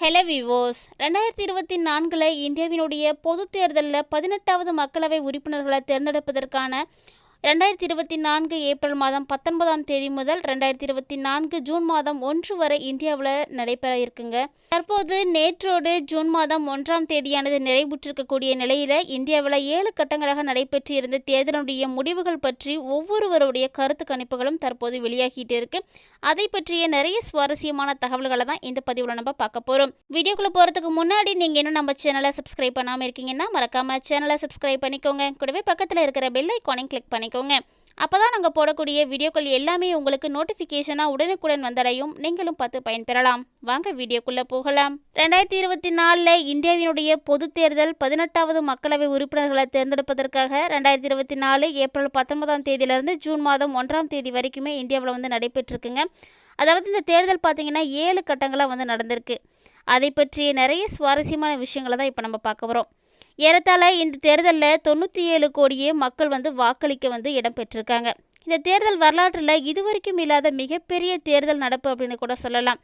Hello விவோஸ் ரெண்டாயிரத்தி இருபத்தி நான்கில் இந்தியாவினுடைய பொதுத் தேர்தலில் பதினெட்டாவது மக்களவை உறுப்பினர்களை தேர்ந்தெடுப்பதற்கான ரெண்டாயிரத்தி இருபத்தி நான்கு ஏப்ரல் மாதம் பத்தொன்பதாம் தேதி முதல் ரெண்டாயிரத்தி இருபத்தி நான்கு ஜூன் மாதம் ஒன்று வரை இந்தியாவில் நடைபெற இருக்குங்க. தற்போது நேற்றோடு ஜூன் மாதம் ஒன்றாம் தேதியானது நிறைவுற்றிருக்கக்கூடிய நிலையில் இந்தியாவில் ஏழு கட்டங்களாக நடைபெற்று இருந்த தேர்தலுடைய முடிவுகள் பற்றி ஒவ்வொருவருடைய கருத்து கணிப்புகளும் தற்போது வெளியாகிட்டு இருக்கு. அதை பற்றிய நிறைய சுவாரஸ்யமான தகவல்களை தான் இந்த பதிவில் நம்ம பார்க்க போகிறோம் வீடியோக்குள்ளே போகிறதுக்கு முன்னாடி நீங்கள் இன்னும் நம்ம சேனலை சப்ஸ்கிரைப் பண்ணாமல் இருக்கீங்கன்னா மறக்காம சேனலை சப்ஸ்கிரைப் பண்ணிக்கோங்க. கூடவே பக்கத்தில் இருக்கிற பெல் ஐக்கானையும் கிளிக் பண்ணிக்கோங்க. அப்போ தான் நாங்கள் போடக்கூடிய வீடியோக்கள் எல்லாமே உங்களுக்கு நோட்டிஃபிகேஷனாக உடனுக்குடன் வந்தடையும். நீங்களும் பார்த்து பயன்பெறலாம். வாங்க வீடியோக்குள்ளே போகலாம். ரெண்டாயிரத்தி இருபத்தி நாலில் இந்தியாவினுடைய பொது தேர்தல் பதினெட்டாவது மக்களவை உறுப்பினர்களை தேர்ந்தெடுப்பதற்காக ரெண்டாயிரத்தி இருபத்தி நாலு ஏப்ரல் பத்தொன்பதாம் தேதியிலிருந்து ஜூன் மாதம் ஒன்றாம் தேதி வரைக்குமே இந்தியாவில் வந்து நடைபெற்றிருக்குங்க. அதாவது இந்த தேர்தல் பார்த்தீங்கன்னா ஏழு கட்டங்களாக வந்து நடந்திருக்கு. அதை பற்றிய நிறைய சுவாரஸ்யமான விஷயங்களை தான் இப்போ நம்ம பார்க்க வரோம் ஏறத்தாழ இந்த தேர்தலில் தொண்ணூற்றி ஏழு கோடியே மக்கள் வந்து வாக்களிக்க வந்து இடம் பெற்றிருக்காங்க. இந்த தேர்தல் வரலாற்றில் இதுவரைக்கும் இல்லாத மிகப்பெரிய தேர்தல் நடப்பு அப்படின்னு கூட சொல்லலாம்.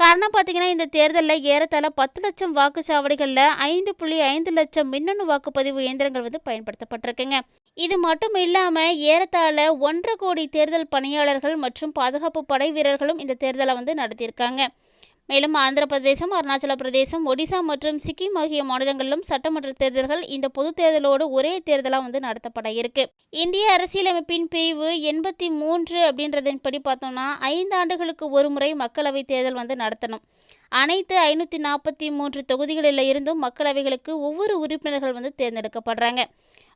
காரணம் பார்த்தீங்கன்னா இந்த தேர்தலில் ஏறத்தாழ பத்து லட்சம் வாக்குச்சாவடிகளில் ஐந்து புள்ளி ஐந்து லட்சம் மின்னணு வாக்குப்பதிவு இயந்திரங்கள் வந்து பயன்படுத்தப்பட்டிருக்குங்க. இது மட்டும் இல்லாமல் ஏறத்தாழ ஒன்றரை கோடி தேர்தல் பணியாளர்கள் மற்றும் பாதுகாப்பு படை வீரர்களும் இந்த தேர்தலை வந்து நடத்தியிருக்காங்க. மேலும் ஆந்திர பிரதேசம் அருணாச்சல பிரதேசம் ஒடிசா மற்றும் சிக்கிம் ஆகிய மாநிலங்களிலும் சட்டமன்ற தேர்தல்கள் இந்த பொது தேர்தலோடு ஒரே தேர்தலாக வந்து நடத்தப்பட இருக்கு. இந்திய அரசியலமைப்பின் பிரிவு எண்பத்தி மூன்று அப்படின்றதன்படி பார்த்தோம்னா ஐந்து ஆண்டுகளுக்கு ஒரு முறை மக்களவை தேர்தல் வந்து நடத்தணும். அனைத்து ஐநூற்றி நாற்பத்தி மூன்று தொகுதிகளில் இருந்தும் மக்களவைகளுக்கு ஒவ்வொரு உறுப்பினர்கள் வந்து தேர்ந்தெடுக்கப்படுறாங்க.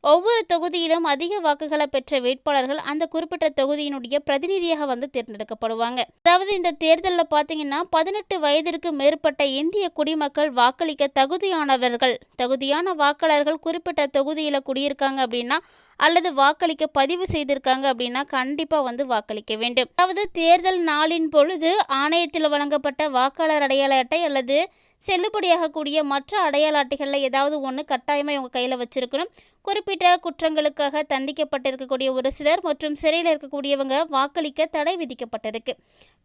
ஒவ்வொரு தொகுதியிலும் அதிக வாக்குகளை பெற்ற வேட்பாளர்கள் அந்த குறிப்பிட்ட தொகுதியினுடைய பிரதிநிதியாக வந்து தேர்ந்தெடுக்கப்படுவாங்க. அதாவது இந்த தேர்தலில் பார்த்தீங்கன்னா பதினெட்டு வயதிற்கு மேற்பட்ட இந்திய குடிமக்கள் வாக்களிக்க தகுதியானவர்கள் தகுதியான வாக்காளர்கள் குறிப்பிட்ட தொகுதியில் குடியிருக்காங்க அப்படின்னா அல்லது வாக்களிக்க பதிவு செய்திருக்காங்க அப்படின்னா கண்டிப்பாக வந்து வாக்களிக்க வேண்டும். அதாவது தேர்தல் நாளின் பொழுது ஆணையத்தில் வழங்கப்பட்ட வாக்காளர் அடையாள அட்டை அல்லது செல்லுபடியாகக்கூடிய மற்ற அடையாள அட்டைகளில் ஏதாவது ஒன்று கட்டாயமாக இவங்க கையில் வச்சுருக்கணும். குறிப்பிட்ட குற்றங்களுக்காக தண்டிக்கப்பட்டிருக்கக்கூடிய ஒரு சிலர் மற்றும் சிறையில் இருக்கக்கூடியவங்க வாக்களிக்க தடை விதிக்கப்பட்டிருக்கு.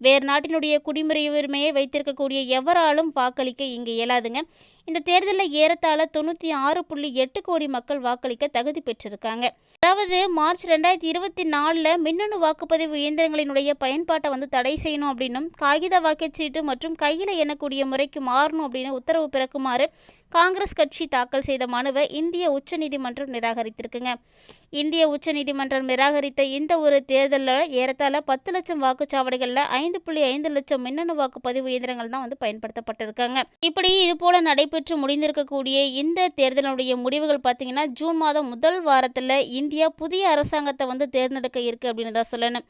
வேறு நாட்டினுடைய குடிமுறை உரிமையை வைத்திருக்கக்கூடிய எவராலும் வாக்களிக்க இங்கே இயலாதுங்க. இந்த தேர்தலில் ஏறத்தாழ தொண்ணூற்றி ஆறு புள்ளி எட்டு கோடி மக்கள் வாக்களிக்க தகுதி பெற்றிருக்காங்க. அதாவது மார்ச் ரெண்டாயிரத்தி இருபத்தி நாலில் மின்னணு வாக்குப்பதிவு இயந்திரங்களினுடைய பயன்பாட்டை வந்து தடை செய்யணும் அப்படின்னும் காகித வாக்குச்சீட்டு மற்றும் கையில் எண்ணக்கூடிய முறைக்கு மாறணும் அப்படின்னு உத்தரவு பிறக்குமாறு காங்கிரஸ் கட்சி தாக்கல் செய்த மனுவை இந்திய உச்சநீதிமன்றம் நிராகரித்திருக்குங்க. இந்திய உச்சநீதிமன்றம் நிராகரித்த இந்த ஒரு தேர்தலில் ஏறத்தாழ பத்து லட்சம் வாக்குச்சாவடிகளில் ஐந்து ஐந்து புள்ளி ஐந்து லட்சம் மின்னணு வாக்குப்பதிவு இயந்திரங்கள் தான் வந்து பயன்படுத்தப்பட்டிருக்காங்க. இப்படி இது போல நடைபெற்று முடிந்திருக்கக்கூடிய இந்த தேர்தலுடைய முடிவுகள் பார்த்தீங்கன்னா ஜூன் மாதம் முதல் வாரத்தில் இந்தியா புதிய அரசாங்கத்தை வந்து தேர்ந்தெடுக்க இருக்கு அப்படின்னு தான் சொல்லணும்.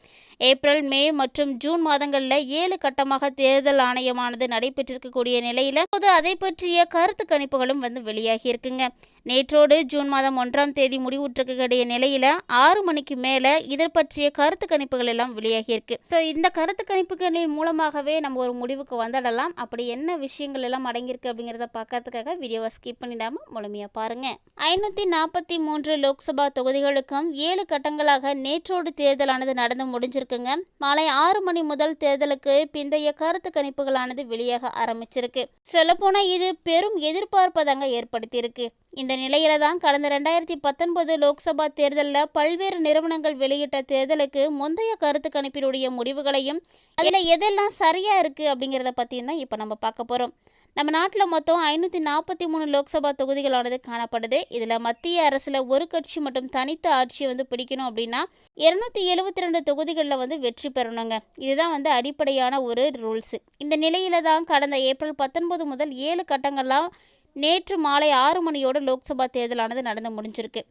ஏப்ரல் மே மற்றும் ஜூன் மாதங்களில் ஏழு கட்டமாக தேர்தல் ஆணையமானது நடைபெற்றிருக்கக்கூடிய நிலையில் இப்போது அதை பற்றிய கருத்து கணிப்புகளும் வந்து வெளியாகி இருக்குங்க. நேற்றோடு ஜூன் மாதம் ஒன்றாம் தேதி முடிவுற்றிருக்கக்கூடிய நிலையில் ஆறு மணிக்கு மேலே இதர் பற்றிய கருத்து கணிப்புகள் எல்லாம் வெளியாகியிருக்கு. ஸோ இந்த கருத்து கணிப்புகளின் மூலமாகவே நம்ம ஒரு முடிவுக்கு வந்துடலாம். அப்படி என்ன விஷயங்கள் எல்லாம் அடங்கியிருக்கு அப்படிங்கிறத பார்க்கறதுக்காக வீடியோவை ஸ்கிப் பண்ணிடாமல் முழுமையாக பாருங்கள் ஐநூற்றி நாற்பத்தி மூன்று லோக்சபா தொகுதிகளுக்கும் ஏழு கட்டங்களாக நேற்றோடு தேர்தலானது நடந்து முடிஞ்சிருக்குங்க. மாலை ஆறு மணி முதல் தேர்தலுக்கு பிந்தைய கருத்து கணிப்புகளானது வெளியாக ஆரம்பிச்சிருக்கு. சொல்லப்போனால் இது பெரும் எதிர்பார்ப்பதாங்க ஏற்படுத்தியிருக்கு. இந்த நிலையில தான் கடந்த ரெண்டாயிரத்தி பத்தொன்பது லோக்சபா தேர்தலில் பல்வேறு நிறுவனங்கள் வெளியிட்ட தேர்தலுக்கு முந்தைய கருத்து கணிப்பினுடைய முடிவுகளையும் அதில் எதெல்லாம் சரியா இருக்கு அப்படிங்கிறத பற்றியும் தான் இப்போ நம்ம பார்க்க போகிறோம் நம்ம நாட்டில் மொத்தம் ஐநூற்றி நாற்பத்தி மூணு லோக்சபா தொகுதிகளானது காணப்படுது. இதில் மத்திய அரசில் ஒரு கட்சி மற்றும் தனித்த ஆட்சியை வந்து பிடிக்கணும் அப்படின்னா இருநூத்தி எழுபத்தி ரெண்டு தொகுதிகளில் வந்து வெற்றி பெறணுங்க. இதுதான் வந்து அடிப்படையான ஒரு ரூல்ஸு. இந்த நிலையில தான் கடந்த ஏப்ரல் பத்தொன்பது முதல் ஏழு கட்டங்கள்லாம் நேற்று மாலை ஆறு மணியோடு லோக்சபா தேர்தலானது நடந்து முடிஞ்சிருக்கு.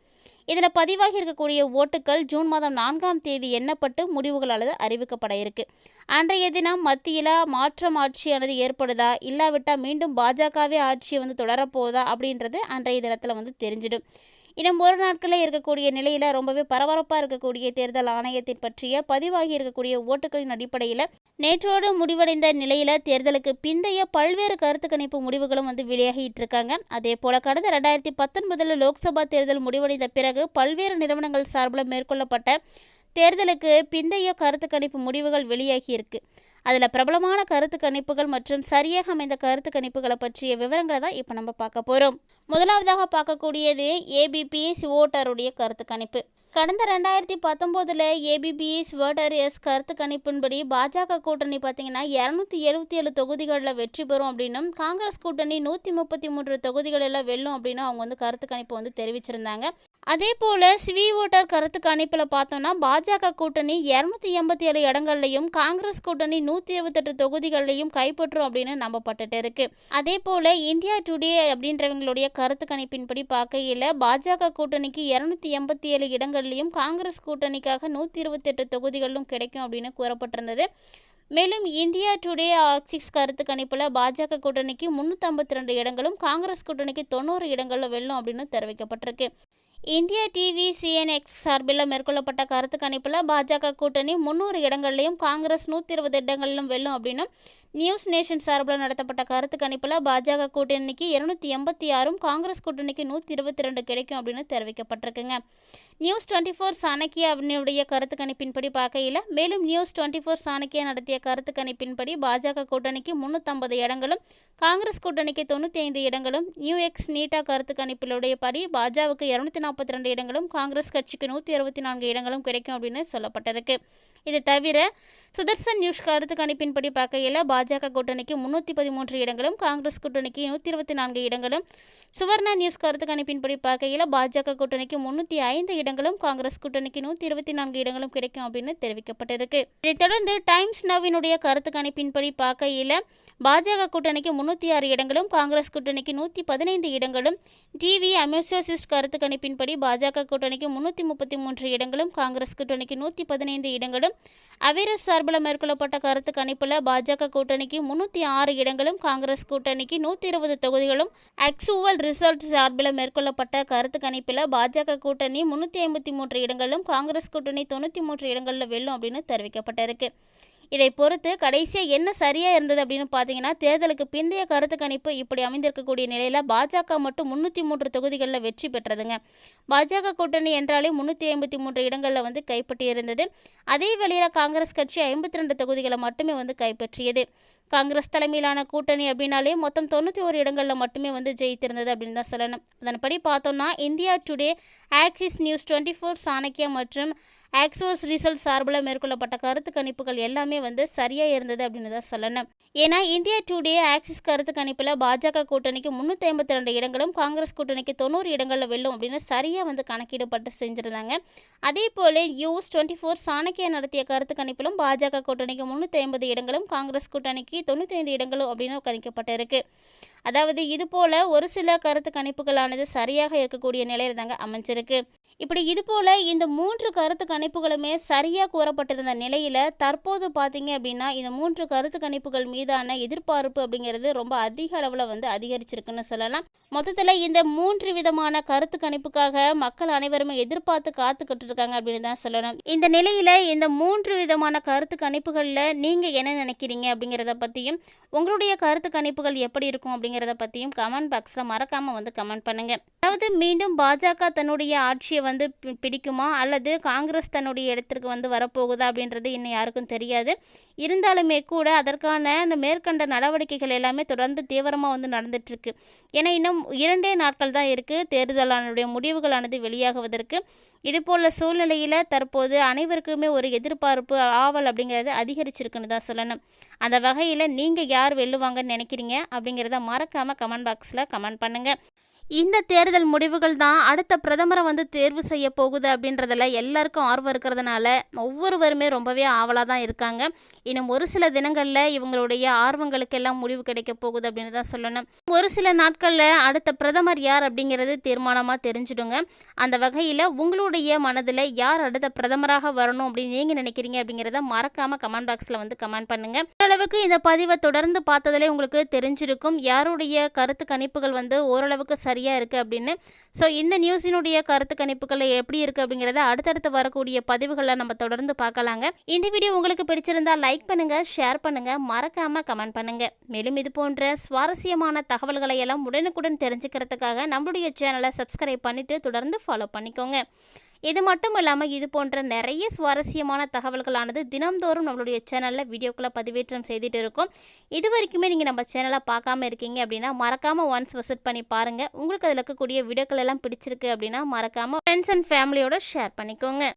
இதில் பதிவாகி இருக்கக்கூடிய ஓட்டுக்கள் ஜூன் மாதம் நான்காம் தேதி எண்ணப்பட்டு முடிவுகளானது அறிவிக்கப்பட இருக்கு. அன்றைய தினம் மத்தியில் மாற்றம் ஆட்சியானது ஏற்படுதா இல்லாவிட்டால் மீண்டும் பாஜகவே ஆட்சியை வந்து தொடரப்போதா அப்படின்றது அன்றைய தினத்தில் வந்து தெரிஞ்சிடும். இன்னும் ஒரு நாட்களில் இருக்கக்கூடிய நிலையில் ரொம்பவே பரபரப்பாக இருக்கக்கூடிய தேர்தல் ஆணையத்தின் பற்றிய பதிவாகி இருக்கக்கூடிய ஓட்டுகளின் அடிப்படையில் நேற்றோடு முடிவடைந்த நிலையில் தேர்தலுக்கு பிந்தைய பல்வேறு கருத்து கணிப்பு முடிவுகளும் வந்து வெளியாகிட்டு இருக்காங்க. அதே போல கடந்த ரெண்டாயிரத்தி பத்தொன்பதில் லோக்சபா தேர்தல் முடிவடைந்த பிறகு பல்வேறு நிறுவனங்கள் சார்பில் மேற்கொள்ளப்பட்ட தேர்தலுக்கு பிந்தைய கருத்து கணிப்பு முடிவுகள் வெளியாகியிருக்கு அதில் பிரபலமான கருத்து கணிப்புகள் மற்றும் சரியாக அமைந்த கருத்து கணிப்புகளை பற்றிய விவரங்களை தான் இப்போ நம்ம பார்க்க போகிறோம் முதலாவதாக பார்க்கக்கூடியது ஏபிபிஎஸ் ஓட்டருடைய கருத்து கணிப்பு. கடந்த ரெண்டாயிரத்தி பத்தொம்போதில் ஏபிபிஎஸ் வேர்டர் எஸ் கருத்து கணிப்பின்படி பாஜக கூட்டணி பார்த்தீங்கன்னா இரநூத்தி எழுபத்தி ஏழு தொகுதிகளில் வெற்றி பெறும் அப்படின்னும் காங்கிரஸ் கூட்டணி நூற்றி முப்பத்தி மூன்று தொகுதிகளில் வெல்லும் அப்படின்னு அவங்க வந்து கருத்து கணிப்பு வந்து தெரிவிச்சிருந்தாங்க. அதே போல் சிவி ஓட்டர் கருத்து கணிப்பில் பார்த்தோன்னா பாஜக கூட்டணி இரநூத்தி எண்பத்தி ஏழு இடங்கள்லையும் காங்கிரஸ் கூட்டணி நூற்றி இருபத்தெட்டு தொகுதிகள்லையும் கைப்பற்றும் அப்படின்னு நம்பப்பட்டுட்டு இருக்கு. அதே போல் இந்தியா டுடே அப்படின்றவங்களுடைய கருத்து கணிப்பின்படி பார்க்கையில் பாஜக கூட்டணிக்கு இரநூத்தி எண்பத்தி ஏழு இடங்கள்லையும் காங்கிரஸ் கூட்டணிக்காக நூற்றி இருபத்தெட்டு தொகுதிகளிலும் கிடைக்கும் அப்படின்னு கூறப்பட்டிருந்தது. மேலும் இந்தியா டுடே ஆக்சிஸ் கருத்து கணிப்பில் பாஜக கூட்டணிக்கு முந்நூற்றம்பத்தி ரெண்டு இடங்களும் காங்கிரஸ் கூட்டணிக்கு தொண்ணூறு இடங்களில் வெல்லும் அப்படின்னு தெரிவிக்கப்பட்டிருக்கு. இந்திய டிவி சிஎன்எக்ஸ் சார்பில் மேற்கொள்ளப்பட்ட கருத்து கணிப்பில் பாஜக கூட்டணி முந்நூறு இடங்கள்லையும் காங்கிரஸ் நூற்றி இருபது இடங்களிலும் வெல்லும் அப்படின்னும் நியூஸ் நேஷன் சார்பில் நடத்தப்பட்ட கருத்து கணிப்பில் பாஜக கூட்டணிக்கு இருநூத்தி எண்பத்தி ஆறும் காங்கிரஸ் கூட்டணிக்கு நூற்றி இருபத்தி ரெண்டு கிடைக்கும் அப்படின்னு தெரிவிக்கப்பட்டிருக்குங்க. நியூஸ் டுவெண்ட்டி ஃபோர் சாணக்கியாவினுடைய கருத்து கணிப்பின்படி பார்க்கையில் மேலும் நியூஸ் டுவெண்ட்டி ஃபோர் சாணக்கியா நடத்திய கருத்து கணிப்பின்படி பாஜக கூட்டணிக்கு முந்நூற்றம்பது இடங்களும் காங்கிரஸ் கூட்டணிக்கு தொண்ணூற்றி ஐந்து இடங்களும் நியூ எக்ஸ் நீட்டா கருத்து கணிப்பிலுடைய படி பாஜகவுக்கு இரநூத்தி நாற்பத்தி ரெண்டு இடங்களும் காங்கிரஸ் கட்சிக்கு நூற்றி அறுபத்தி நான்கு இடங்களும் கிடைக்கும் அப்படின்னு சொல்லப்பட்டிருக்கு. இது தவிர சுதர்சன் நியூஸ் கருத்து கணிப்பின்படி பார்க்கையில் பாஜக கூட்டணிக்கு முன்னூற்றி பதிமூன்று இடங்களும் காங்கிரஸ் கூட்டணிக்கு நூற்றி இருபத்தி நான்கு இடங்களும். சுவர்ணா நியூஸ் கருத்து கணிப்பின்படி பார்க்கையில் பாஜக கூட்டணிக்கு முன்னூற்றி ஐந்து இடங்களும் காங்கிரஸ் கூட்டணிக்கு நூற்றி இருபத்தி நான்கு இடங்களும் கிடைக்கும் அப்படின்னு தெரிவிக்கப்பட்டிருக்கு. இதைத் தொடர்ந்து டைம்ஸ் நவினுடைய கருத்து கணிப்பின்படி பார்க்கையில் பாஜக கூட்டணிக்கு முன்னூற்றி ஆறு இடங்களும் காங்கிரஸ் கூட்டணிக்கு நூற்றி பதினைந்து இடங்களும் டிவி அமியோசிஸ்ட் கருத்து கணிப்பின்படி பாஜக கூட்டணிக்கு முன்னூற்றி முப்பத்தி மூன்று இடங்களும் காங்கிரஸ் கூட்டணிக்கு நூற்றி பதினைந்து இடங்களும். அவேரஸ் சார்பில் மேற்கொள்ளப்பட்ட கருத்து கணிப்பில் பாஜக கூட்டணிக்கு முன்னூற்றி ஆறு இடங்களும் காங்கிரஸ் கூட்டணிக்கு நூற்றி இருபது தொகுதிகளும் அக்சுவல் ரிசல்ட் சார்பில் மேற்கொள்ளப்பட்ட கருத்து கணிப்பில் பாஜக கூட்டணி முன்னூற்றி ஐம்பத்தி மூன்று இடங்களும் காங்கிரஸ் கூட்டணி தொண்ணூற்றி மூன்று இடங்களில் வெல்லும் அப்படின்னு தெரிவிக்கப்பட்டிருக்கு. இதை பொறுத்து கடைசியாக என்ன சரியாக இருந்தது அப்படின்னு பார்த்தீங்கன்னா தேர்தலுக்கு பிந்தைய கருத்து கணிப்பு இப்படி அமைந்திருக்கக்கூடிய நிலையில் பாஜக மட்டும் முந்நூற்றி மூன்று தொகுதிகளில் வெற்றி பெற்றதுங்க. பாஜக கூட்டணி என்றாலே முந்நூற்றி ஐம்பத்தி மூன்று இடங்களில் வந்து கைப்பற்றியிருந்தது. அதே வேளையில் காங்கிரஸ் கட்சி ஐம்பத்தி ரெண்டு தொகுதிகளை மட்டுமே வந்து கைப்பற்றியது. காங்கிரஸ் தலைமையிலான கூட்டணி அப்படின்னாலே மொத்தம் தொண்ணூற்றி ஒரு இடங்களில் மட்டுமே வந்து ஜெயித்திருந்தது அப்படின்னு தான் சொல்லணும். அதன்படி பார்த்தோம்னா India Today Axis news twenty four Chanakya மற்றும் ஆக்சோஸ் ரிசல்ட் சார்பில் மேற்கொள்ளப்பட்ட கருத்து கணிப்புகள் எல்லாமே வந்து சரியாக இருந்தது அப்படின்னு தான் சொல்லணும். ஏன்னா இந்தியா டுடே ஆக்சிஸ் கருத்து கணிப்பில் பாஜக கூட்டணிக்கு முந்நூற்றி ஐம்பத்தி ரெண்டு இடங்களும் காங்கிரஸ் கூட்டணிக்கு தொண்ணூறு இடங்களில் வெல்லும் அப்படின்னு சரியாக வந்து கணக்கிடப்பட்டு செஞ்சுருந்தாங்க. அதே போல் யூஸ் டுவெண்ட்டி ஃபோர் சாணக்கியா நடத்திய கருத்து கணிப்பிலும் பாஜக கூட்டணிக்கு முந்நூற்றி ஐம்பது இடங்களும் காங்கிரஸ் கூட்டணிக்கு தொண்ணூற்றி ஐந்து இடங்களும் அப்படின்னு கணிக்கப்பட்டிருக்கு. அதாவது இது போல் ஒரு சில கருத்து கணிப்புகளானது சரியாக இருக்கக்கூடிய நிலையில் தாங்க அமைஞ்சிருக்கு. இப்படி இது போல் இந்த மூன்று கருத்து கணிப்புகளுமே சரியாக கூறப்பட்டிருந்த நிலையில் தற்போது பார்த்தீங்க அப்படின்னா இந்த மூன்று கருத்து கணிப்புகள் மீதான எதிர்பார்ப்பு அப்படிங்கிறது ரொம்ப அதிக அளவில் வந்து அதிகரிச்சிருக்குன்னு சொல்லலாம். மொத்தத்தில் இந்த மூன்று விதமான கருத்து கணிப்புக்காக மக்கள் அனைவருமே எதிர்பார்த்து காத்துக்கிட்டு இருக்காங்க அப்படின்னு தான் சொல்லணும். இந்த நிலையில் இந்த மூன்று விதமான கருத்து கணிப்புகளில் நீங்கள் என்ன நினைக்கிறீங்க அப்படிங்கிறத பற்றி பற்றியும் உங்களுடைய கருத்து கணிப்புகள் எப்படி இருக்கும் அப்படிங்கிறத பற்றியும் கமெண்ட் பாக்ஸில் மறக்காமல் வந்து கமெண்ட் பண்ணுங்கள் அதாவது மீண்டும் பாஜக தன்னுடைய ஆட்சியை வந்து பி- பிடிக்குமா? அல்லது காங்கிரஸ் தன்னுடைய இடத்திற்கு வந்து வரப்போகுதா அப்படின்றது இன்னும் யாருக்கும் தெரியாது. இருந்தாலுமே கூட அதற்கான மேற்கண்ட நடவடிக்கைகள் எல்லாமே தொடர்ந்து தீவிரமாக வந்து நடந்துட்டுருக்கு. ஏன்னா இன்னும் இரண்டே நாட்கள் தான் இருக்குது தேர்தலானுடைய முடிவுகளானது வெளியாகுவதற்கு. இதுபோல் சூழ்நிலையில் தற்போது அனைவருக்குமே ஒரு எதிர்பார்ப்பு ஆவல் அப்படிங்கிறது அதிகரிச்சிருக்குன்னு தான் சொல்லணும். அந்த வகையில் நீங்கள் யார் வெல்லுவாங்கன்னு நினைக்கிறீங்க அப்படிங்கிறத மறக்காமல் கமெண்ட் பாக்ஸில் கமெண்ட் பண்ணுங்கள் இந்த தேர்தல் முடிவுகள் தான் அடுத்த பிரதமரை வந்து தேர்வு செய்ய போகுது அப்படின்றதில் எல்லாருக்கும் ஆர்வம் இருக்கிறதுனால ஒவ்வொருவருமே ரொம்பவே ஆவலாக தான் இருக்காங்க. இன்னும் ஒரு சில தினங்களில் இவங்களுடைய ஆர்வங்களுக்கெல்லாம் முடிவு கிடைக்க போகுது அப்படின்னு தான் சொல்லணும். ஒரு சில நாட்களில் அடுத்த பிரதமர் யார் அப்படிங்கிறது தீர்மானமாக தெரிஞ்சிடுங்க. அந்த வகையில் உங்களுடைய மனதில் யார் அடுத்த பிரதமராக வரணும் அப்படின்னு நீங்கள் நினைக்கிறீங்க அப்படிங்கிறத மறக்காமல் கமெண்ட் பாக்ஸில் வந்து கமெண்ட் பண்ணுங்கள் ஓரளவுக்கு இந்த பதிவை தொடர்ந்து பார்த்ததிலே உங்களுக்கு தெரிஞ்சிருக்கும். யாருடைய கருத்து கணிப்புகள் வந்து ஓரளவுக்கு சரி சரியாக இருக்குது அப்படின்னு. ஸோ இந்த நியூஸினுடைய கருத்து கணிப்புகள் எப்படி இருக்குது அப்படிங்கிறத அடுத்தடுத்து வரக்கூடிய பதிவுகளை நம்ம தொடர்ந்து பார்க்கலாங்க. இந்த வீடியோ உங்களுக்கு பிடிச்சிருந்தா லைக் பண்ணுங்கள் ஷேர் பண்ணுங்கள் மறக்காமல் கமெண்ட் பண்ணுங்கள் மேலும் இது போன்ற சுவாரஸ்யமான தகவல்களை எல்லாம் உடனுக்குடன் தெரிஞ்சுக்கிறதுக்காக நம்மளுடைய சேனலை சப்ஸ்கிரைப் பண்ணிவிட்டு தொடர்ந்து ஃபாலோ பண்ணிக்கோங்க. இது மட்டும் இல்லாமல் இது போன்ற நிறைய சுவாரஸ்யமான தகவல்களானது தினம்தோறும் நம்மளுடைய சேனலில் வீடியோக்களை பதிவேற்றம் செய்துட்டு இருக்கோம். இது வரைக்குமே நீங்கள் நம்ம சேனலை பார்க்காம இருக்கீங்க அப்படின்னா மறக்காமல் ஒன்ஸ் விசிட் பண்ணி பாருங்கள் உங்களுக்கு அதில் இருக்கக்கூடிய வீடியோக்கள் எல்லாம் பிடிச்சிருக்கு அப்படின்னா மறக்காமல் ஃப்ரெண்ட்ஸ் அண்ட் ஃபேமிலியோட ஷேர் பண்ணிக்கோங்க.